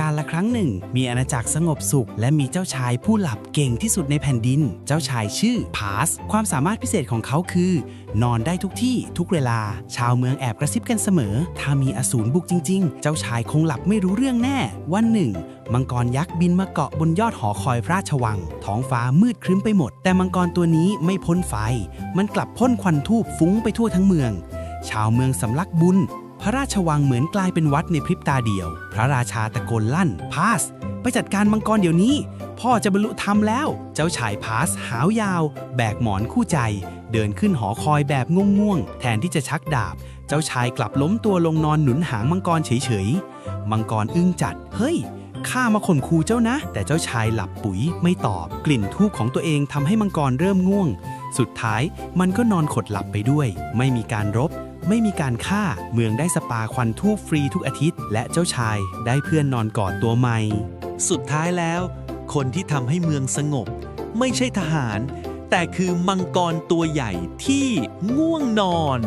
การละครั้งหนึ่ง มีอาณาจักรสงบสุข และมีเจ้าชายผู้หลับเก่งที่สุดในแผ่นดิน เจ้าชายชื่อพาส ความสามารถพิเศษของเขาคือ นอนได้ทุกที่ทุกเวลา ชาวเมืองแอบกระซิบกันเสมอ ถ้ามีอสูรบุกจริง ๆ เจ้าชายคงหลับไม่รู้เรื่องแน่ วันหนึ่ง มังกรยักษ์บินมาเกาะบนยอดหอคอยพระราชวัง ท้องฟ้ามืดครึ้มไปหมด แต่มังกรตัวนี้ไม่พ้นไฟ มันกลับพ่นควันทูบฟุ้งไปทั่วทั้งเมือง ชาวเมืองสำลักบุญ พระราชวังเหมือนกลายเป็นวัดในพริบตาเดียว พระราชาตะโกนลั่น พาส ไปจัดการมังกรเดี๋ยวนี้ พ่อจะบรรลุธรรมแล้ว เจ้าชายพาส หาวยาว แบกหมอนคู่ใจ เดินขึ้นหอคอยแบบง่วงๆ แทนที่จะชักดาบ เจ้าชายกลับล้มตัวลงนอนหนุนหางมังกรเฉยๆ มังกรอึ้งจัด เฮ้ยข้ามาข่มขู่เจ้านะ แต่เจ้าชายหลับปุ๋ยไม่ตอบ กลิ่นทูบของตัวเองทำให้มังกรเริ่มง่วง สุดท้ายมันก็นอนขดหลับไปด้วย ไม่มีการรบ ไม่มีการฆ่า เมืองได้สปาควันทูบฟรีทุกอาทิตย์ และเจ้าชายได้เพื่อนนอนกอดตัวใหม่ สุดท้ายแล้ว คนที่ทำให้เมืองสงบ ไม่ใช่ทหาร แต่คือมังกรตัวใหญ่ที่ง่วงนอน